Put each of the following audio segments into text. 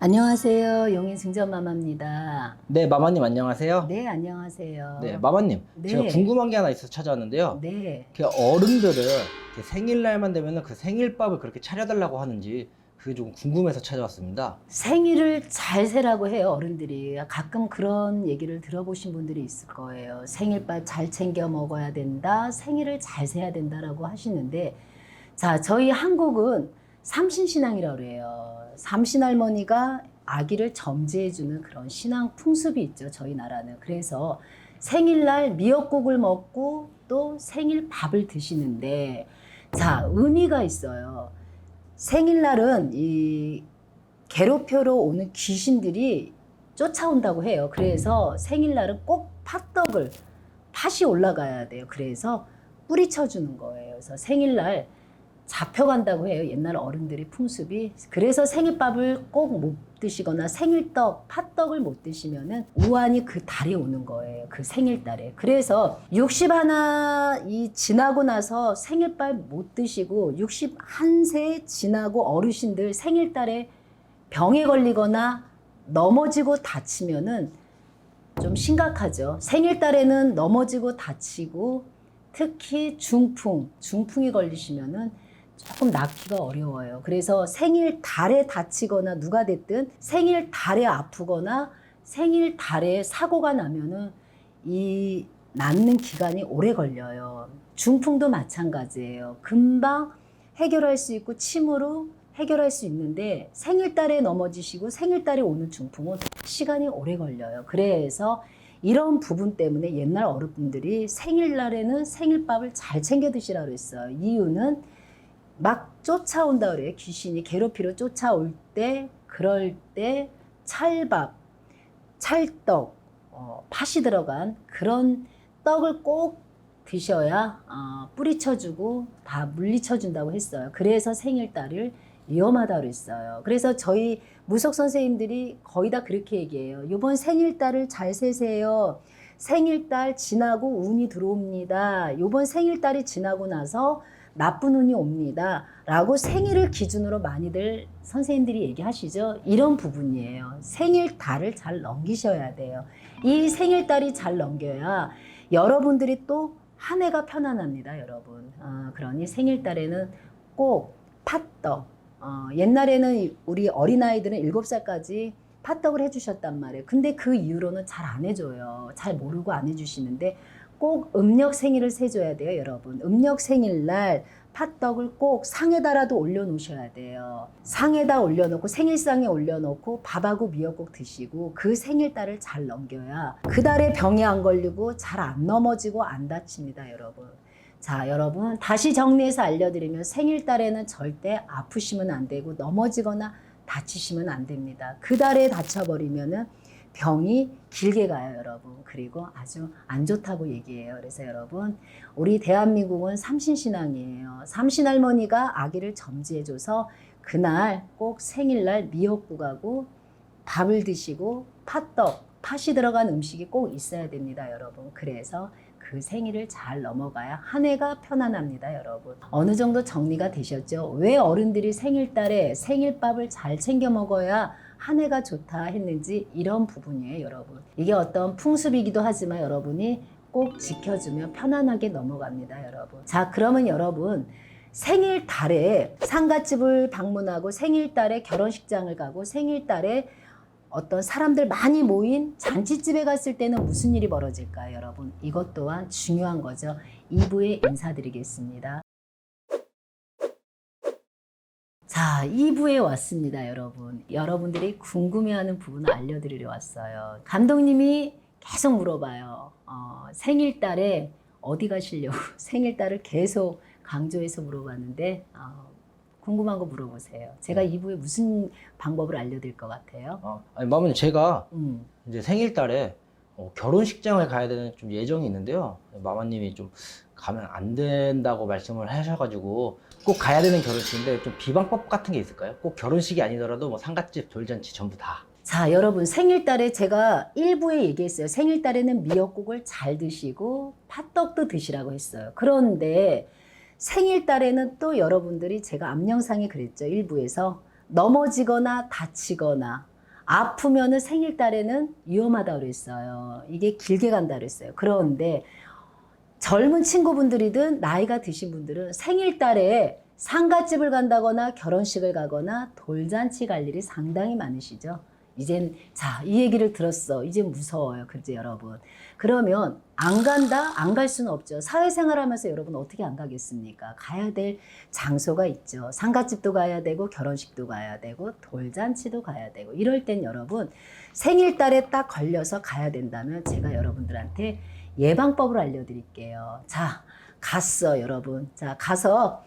안녕하세요. 용인 증전마마입니다. 네, 마마님 안녕하세요. 네, 안녕하세요. 네, 마마님. 네. 제가 궁금한 게 하나 있어서 찾아왔는데요. 네. 그 어른들은 이렇게 생일날만 되면 그 생일밥을 그렇게 차려달라고 하는지 그게 좀 궁금해서 찾아왔습니다. 생일을 잘 세라고 해요, 어른들이. 가끔 그런 얘기를 들어보신 분들이 있을 거예요. 생일밥 잘 챙겨 먹어야 된다, 생일을 잘 세야 된다라고 하시는데, 자, 저희 한국은 삼신신앙이라고 그래요. 삼신할머니가 아기를 점지해주는 그런 신앙 풍습이 있죠, 저희 나라는. 그래서 생일날 미역국을 먹고 또 생일 밥을 드시는데, 자, 의미가 있어요. 생일날은 이 괴롭혀로 오는 귀신들이 쫓아온다고 해요. 그래서 생일날은 꼭 팥떡을 팥이 올라가야 돼요. 그래서 뿌리쳐 주는 거예요. 그래서 생일날 잡혀간다고 해요. 옛날 어른들이 풍습이. 그래서 생일밥을 꼭 못 드시거나 생일떡, 팥떡을 못 드시면은 우환이 그 달에 오는 거예요. 그 생일달에. 그래서 60 하나 이 지나고 나서 생일밥 못 드시고 61세 지나고 어르신들 생일달에 병에 걸리거나 넘어지고 다치면은 좀 심각하죠. 생일달에는 넘어지고 다치고 특히 중풍, 중풍이 걸리시면은 조금 낫기가 어려워요. 그래서 생일 달에 다치거나 누가 됐든 생일 달에 아프거나 생일 달에 사고가 나면은 이 낫는 기간이 오래 걸려요. 중풍도 마찬가지예요. 금방 해결할 수 있고 침으로 해결할 수 있는데 생일달에 넘어지시고 생일달에 오는 중풍은 시간이 오래 걸려요. 그래서 이런 부분 때문에 옛날 어른분들이 생일날에는 생일밥을 잘 챙겨 드시라고 그랬어요. 이유는 막 쫓아온다 그래요. 귀신이 괴롭히러 쫓아올 때 그럴 때 찰밥, 찰떡, 어, 팥이 들어간 그런 떡을 꼭 드셔야 어, 뿌리쳐주고 다 물리쳐준다고 했어요. 그래서 생일달을 위험하다고 그랬어요. 그래서 저희 무속 선생님들이 거의 다 그렇게 얘기해요. 이번 생일달을 잘 세세요. 생일달 지나고 운이 들어옵니다. 이번 생일달이 지나고 나서 나쁜 운이 옵니다. 라고 생일을 기준으로 많이들 선생님들이 얘기하시죠. 이런 부분이에요. 생일달을 잘 넘기셔야 돼요. 이 생일달이 잘 넘겨야 여러분들이 또 한 해가 편안합니다, 여러분. 어, 그러니 생일달에는 꼭 팥떡. 어, 옛날에는 우리 어린아이들은 일곱 살까지 팥떡을 해주셨단 말이에요. 근데 그 이후로는 잘 안 해줘요. 잘 모르고 안 해주시는데 꼭 음력 생일을 세줘야 돼요, 여러분. 음력 생일날 팥떡을 꼭 상에다라도 올려놓으셔야 돼요. 상에다 올려놓고 생일상에 올려놓고 밥하고 미역국 드시고 그 생일달을 잘 넘겨야 그 달에 병이 안 걸리고 잘 안 넘어지고 안 다칩니다, 여러분. 자, 여러분 다시 정리해서 알려드리면 생일달에는 절대 아프시면 안 되고 넘어지거나 다치시면 안 됩니다. 그 달에 다쳐버리면은 병이 길게 가요, 여러분. 그리고 아주 안 좋다고 얘기해요. 그래서 여러분, 우리 대한민국은 삼신신앙이에요. 삼신할머니가 아기를 점지해줘서 그날 꼭 생일날 미역국하고 밥을 드시고 팥떡, 팥이 들어간 음식이 꼭 있어야 됩니다, 여러분. 그래서 그 생일을 잘 넘어가야 한 해가 편안합니다, 여러분. 어느 정도 정리가 되셨죠? 왜 어른들이 생일달에 생일밥을 잘 챙겨 먹어야 한 해가 좋다 했는지 이런 부분이에요, 여러분. 이게 어떤 풍습이기도 하지만 여러분이 꼭 지켜주면 편안하게 넘어갑니다, 여러분. 자, 그러면 여러분. 생일 달에 상가집을 방문하고 생일 달에 결혼식장을 가고 생일 달에 어떤 사람들 많이 모인 잔치집에 갔을 때는 무슨 일이 벌어질까요, 여러분? 이것 또한 중요한 거죠. 2부에 인사드리겠습니다. 자, 2부에 왔습니다, 여러분. 여러분들이 궁금해하는 부분을 알려드리려 왔어요. 감독님이 계속 물어봐요. 어, 생일달에 어디 가시려고 생일달을 계속 강조해서 물어봤는데 어, 궁금한 거 물어보세요. 제가 2부에 무슨 방법을 알려드릴 것 같아요? 어, 아니, 마마님 제가 음. 이제 생일달에 어, 결혼식장을 가야 되는 좀 예정이 있는데요. 마마님이 좀 가면 안 된다고 말씀을 하셔가지고 꼭 가야 되는 결혼식인데 좀 비방법 같은 게 있을까요? 꼭 결혼식이 아니더라도 뭐 상갓집, 돌잔치 전부 다. 자, 여러분 생일달에 제가 일부에 얘기했어요. 생일달에는 미역국을 잘 드시고 팥떡도 드시라고 했어요. 그런데 생일달에는 또 여러분들이 제가 앞 영상에 그랬죠. 일부에서 넘어지거나 다치거나 아프면은 생일달에는 위험하다 그랬어요. 이게 길게 간다 그랬어요. 그런데 젊은 친구분들이든 나이가 드신 분들은 생일달에 상가집을 간다거나 결혼식을 가거나 돌잔치 갈 일이 상당히 많으시죠. 이젠 자, 이 얘기를 들었어. 이제 무서워요. 그죠, 여러분. 그러면 안 간다? 안 갈 수는 없죠. 사회생활 하면서 여러분 어떻게 안 가겠습니까? 가야 될 장소가 있죠. 상가집도 가야 되고 결혼식도 가야 되고 돌잔치도 가야 되고 이럴 땐 여러분 생일달에 딱 걸려서 가야 된다면 제가 여러분들한테 예방법을 알려드릴게요. 자, 갔어, 여러분. 자, 가서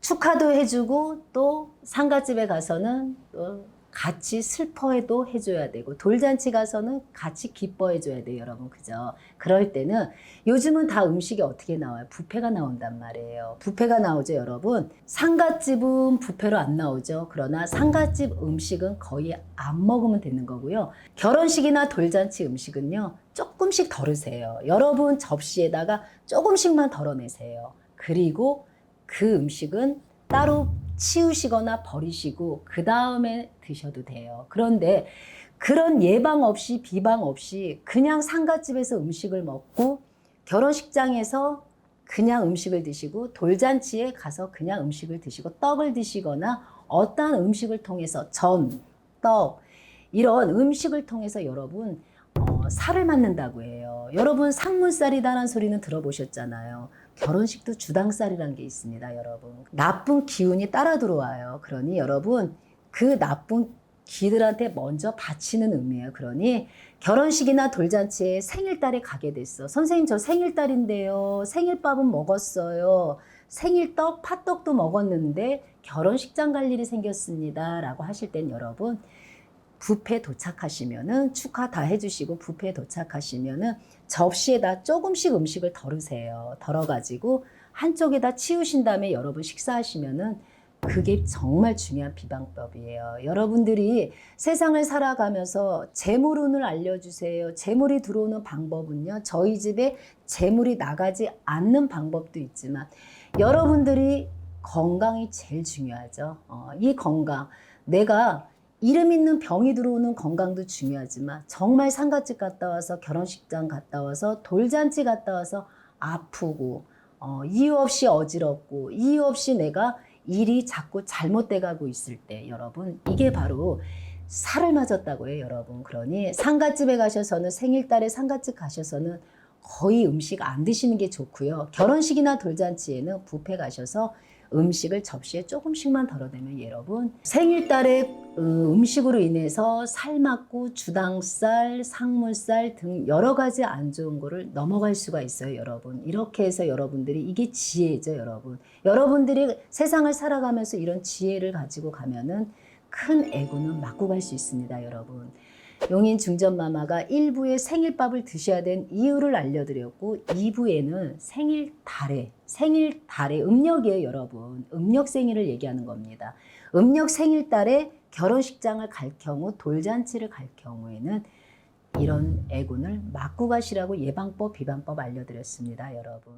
축하도 해주고 또 상가집에 가서는 또 같이 슬퍼해도 해줘야 되고 돌잔치 가서는 같이 기뻐해줘야 돼요, 여러분. 그죠? 그럴 때는 요즘은 다 음식이 어떻게 나와요? 부페가 나온단 말이에요. 부페가 나오죠, 여러분. 상가집은 부페로 안 나오죠. 그러나 상가집 음식은 거의 안 먹으면 되는 거고요. 결혼식이나 돌잔치 음식은요, 조금씩 덜으세요. 여러분 접시에다가 조금씩만 덜어내세요. 그리고 그 음식은 따로 치우시거나 버리시고 그 다음에 드셔도 돼요. 그런데 그런 예방 없이 비방 없이 그냥 상가집에서 음식을 먹고 결혼식장에서 그냥 음식을 드시고 돌잔치에 가서 그냥 음식을 드시고 떡을 드시거나 어떠한 음식을 통해서 전, 떡 이런 음식을 통해서 여러분 어, 살을 맞는다고 해요. 여러분 상문살이다라는 소리는 들어보셨잖아요. 결혼식도 주당살이라는 게 있습니다, 여러분. 나쁜 기운이 따라 들어와요. 그러니 여러분 그 나쁜 기들한테 먼저 바치는 의미예요. 그러니 결혼식이나 돌잔치에 생일달에 가게 됐어. 선생님 저 생일달인데요. 생일밥은 먹었어요. 생일떡, 팥떡도 먹었는데 결혼식장 갈 일이 생겼습니다. 라고 하실 땐 여러분 뷔페 도착하시면은 축하 다 해주시고 뷔페 도착하시면은 접시에다 조금씩 음식을 덜으세요. 덜어가지고 한쪽에다 치우신 다음에 여러분 식사하시면은 그게 정말 중요한 비방법이에요. 여러분들이 세상을 살아가면서 재물운을 알려주세요. 재물이 들어오는 방법은요. 저희 집에 재물이 나가지 않는 방법도 있지만 여러분들이 건강이 제일 중요하죠. 어, 이 건강. 내가 이름 있는 병이 들어오는 건강도 중요하지만 정말 상가집 갔다 와서 결혼식장 갔다 와서 돌잔치 갔다 와서 아프고 어, 이유 없이 어지럽고 이유 없이 내가 일이 자꾸 잘못돼 가고 있을 때 여러분 이게 바로 살을 맞았다고 해요 여러분. 그러니 상가집에 가셔서는 생일달에 상가집 가셔서는 거의 음식 안 드시는 게 좋고요. 결혼식이나 돌잔치에는 뷔페 가셔서 음식을 접시에 조금씩만 덜어내면 여러분 생일달에 어, 음식으로 인해서 살 맞고 주당살, 상물살 등 여러 가지 안 좋은 거를 넘어갈 수가 있어요, 여러분. 이렇게 해서 여러분들이 이게 지혜죠, 여러분. 여러분들이 세상을 살아가면서 이런 지혜를 가지고 가면은 큰 애고는 막고 갈 수 있습니다, 여러분. 용인 중전마마가 1부에 생일밥을 드셔야 된 이유를 알려드렸고 2부에는 생일 달에 생일 달에 음력이에요 여러분. 음력 생일을 얘기하는 겁니다. 음력 생일 달에 결혼식장을 갈 경우 돌잔치를 갈 경우에는 이런 애군을 막고 가시라고 예방법 비방법 알려드렸습니다 여러분